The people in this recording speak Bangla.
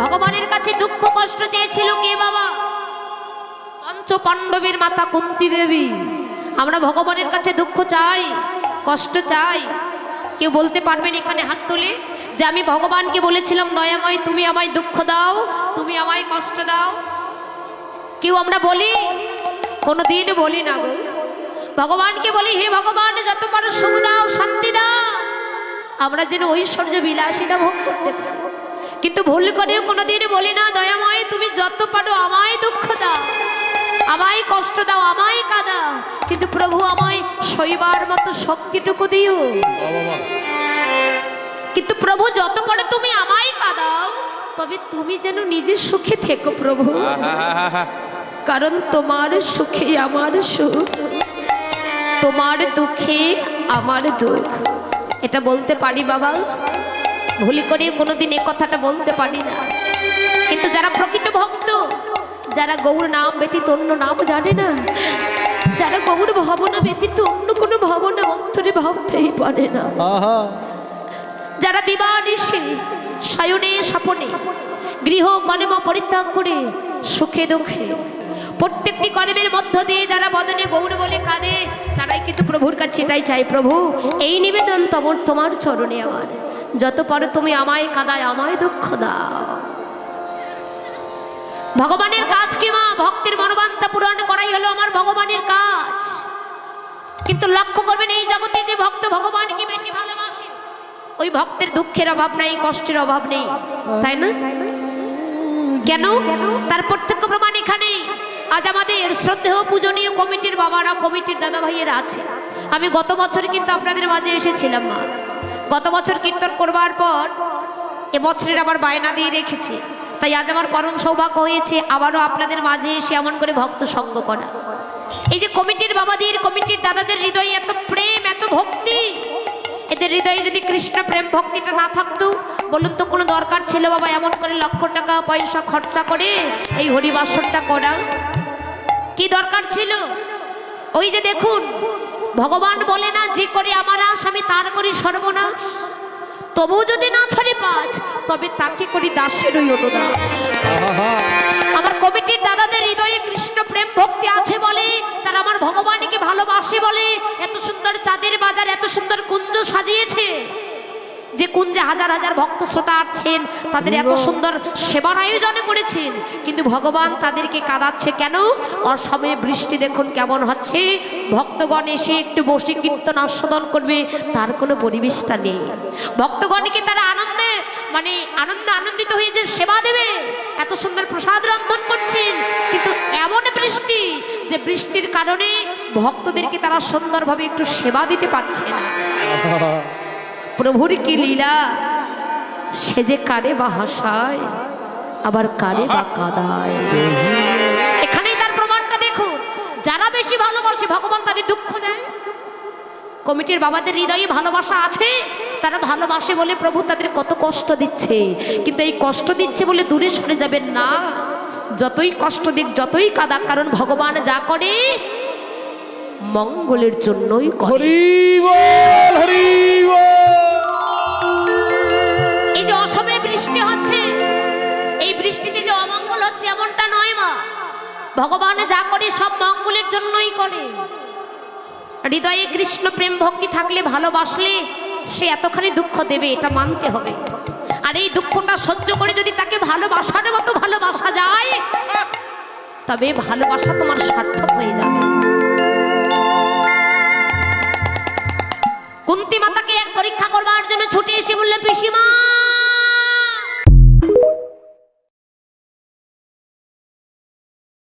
ভগবানের কাছে দুঃখ কষ্ট চেয়েছিল কে বাবা? পঞ্চ পাণ্ডবের মাতা কুন্তি দেবী। আমরা ভগবানের কাছে দুঃখ চাই, কষ্ট চাই। কেউ বলতে পারবেন এখানে হাত তুলে যে আমি ভগবানকে বলেছিলাম, দয়াময়, তুমি আমায় দুঃখ দাও, তুমি আমায় কষ্ট দাও। কেউ আমরা বলি? কোনো দিন বলি না গো। ভগবানকে বলি, হে ভগবান, যত পারো সুখ দাও, শান্তি দাও। আমরা যেন ঐশ্বর্য বিলাসিতা ভোগ করতে পারি। কিন্তু ভুল করেও কোনোদিন বলি না, দয়াময়, তুমি যত পারো আমায় দুঃখ দাও, আমায় কষ্ট দাও, আমায় কাঁদাও কিন্তু প্রভু আমায় শৈবার মতো শক্তিটুকু দিও। কিন্তু প্রভু, যত পারো তুমি আমায় কাঁদাও, তবে তুমি যেন নিজে সুখে থেকো প্রভু। কারণ তোমার সুখে আমার সুখ, তোমার দুঃখে আমার দুঃখ। এটা বলতে পারি বাবা? ভুল করে কোনোদিন এ কথাটা বলতে পারি না। কিন্তু যারা প্রকৃত ভক্ত যারা গৌর নাম ব্যতীত অন্য নাম জানে না যারা গৌর ভাবনা ব্যতীত অন্য কোনো ভাবনা অন্তরে ভাবতেই পারে না। যারা দিবানিশে শয়নে স্বপনে গৃহ কর্ম পরিত্যাগ করে সুখে দুঃখে প্রত্যেকটি কর্মের মধ্য দিয়ে যারা বদনে গৌর বলে কাঁদে তারাই কিন্তু প্রভুর কাছে এটাই চাই প্রভু এই নিবেদন তোমার তোমার চরণে আমার। যত পারো তুমি আমায় কাদায়, আমায় দুঃখ দাও। ভগবানের কাজ কি মা? ভক্তের মনোবাঞ্ছা পূরণ করাই হলো আমার ভগবানের কাজ। কিন্তু লক্ষ্য করবেন এই জগতে যে ভক্ত ভগবানকে বেশি ভালোবাসে, ওই ভক্তের দুঃখের অভাব নাই, কষ্টের অভাব নেই। তাই না? কেন? তার প্রত্যক্ষ প্রমাণ এখানে। আজ আমাদের শ্রদ্ধেয়, পূজনীয় কমিটির বাবারা, কমিটির দাদা ভাইয়েরা আছে। আমি গত বছর কিন্তু আপনাদের মাঝে এসেছিলাম, মা। গত বছর কীর্তন করবার পর এবছরের আবার বায়না দিয়ে রেখেছে। তাই আজ আমার পরম সৌভাগ্য হয়েছে, আবারও আপনাদের মাঝে এসে এমন করে ভক্ত সঙ্গ করা। এই যে কমিটির বাবাদের, কমিটির দাদাদের হৃদয়ে এত প্রেম, এত ভক্তি, এদের হৃদয়ে যদি কৃষ্ণ প্রেম ভক্তিটা না থাকতো, বলুন তো কোনো দরকার ছিল বাবা এমন করে লক্ষ টাকা, পয়সা, খরচা করে এই হরিবাসরটা করা? কি দরকার ছিল? ওই যে দেখুন ভগবান বলে না যে করে আমার আশ আমি তার করি সর্বনাশ। তবু যদি না ছড়ে পাঁচ তবে তাকে করি দাসের ওই অনুদাস আহা। আমার কবিটির দাদাদের হৃদয়ে কৃষ্ণ প্রেম ভক্তি আছে বলে তারা আমার ভগবানকে ভালোবাসে বলে এত সুন্দর চাঁদের বাজার এত সুন্দর কুঞ্জ সাজিয়েছে যে কোন যে হাজার হাজার ভক্ত শ্রোতা আসছেন তাদের এত সুন্দর সেবার আয়োজন করেছেন কিন্তু ভগবান তাদেরকে কাঁদাচ্ছে কেন? অসময়ে বৃষ্টি দেখুন কেমন হচ্ছে। ভক্তগণ এসে একটু বসে কীর্তন আস্বাদন করবে তার কোনো পরিবেশটা নেই। ভক্তগণকে তারা আনন্দে মানে আনন্দে আনন্দিত হয়ে যে সেবা দেবে এত সুন্দর প্রসাদ রন্ধন করছেন কিন্তু এমন বৃষ্টি যে বৃষ্টির কারণে ভক্তদেরকে তারা সুন্দরভাবে একটু সেবা দিতে পারছে না। প্রভুর কি লীলা? সে যে কারে বা হাসায়, আবার কারে বা কাদায়। এখানেই তার প্রমাণটা দেখুন। যারা বেশি ভালোবাসে, ভগবান তাদের দুঃখ দেয়। কমিটির বাবাদের হৃদয়ে ভালোবাসা আছে, তারা ভালোবাসে বলে প্রভু তাদের কত কষ্ট দিচ্ছে। কিন্তু এই কষ্ট দিচ্ছে বলে দূরে সরে যাবেন না। যতই কষ্ট দিক, যতই কাদাক, কারণ ভগবান যা করে, মঙ্গলের জন্যই করে। বৃষ্টিতে যে অমঙ্গল হচ্ছে এমনটা নয় মা। ভগবান যা করে সব মঙ্গলের জন্যই করে। হৃদয়ে কৃষ্ণ প্রেম ভক্তি থাকলে ভালোবাসলে সে এতখানি দুঃখ দেবে, এটা মানতে হবে। আর এই দুঃখটা সহ্য করে যদি তাকে ভালোবাসার মতো ভালোবাসা যায়, তবে ভালোবাসা তোমার সার্থক হয়ে যাবে। কুন্তি মাতাকে এক পরীক্ষা করবার জন্য ছুটে এসে বললে, পিসিমা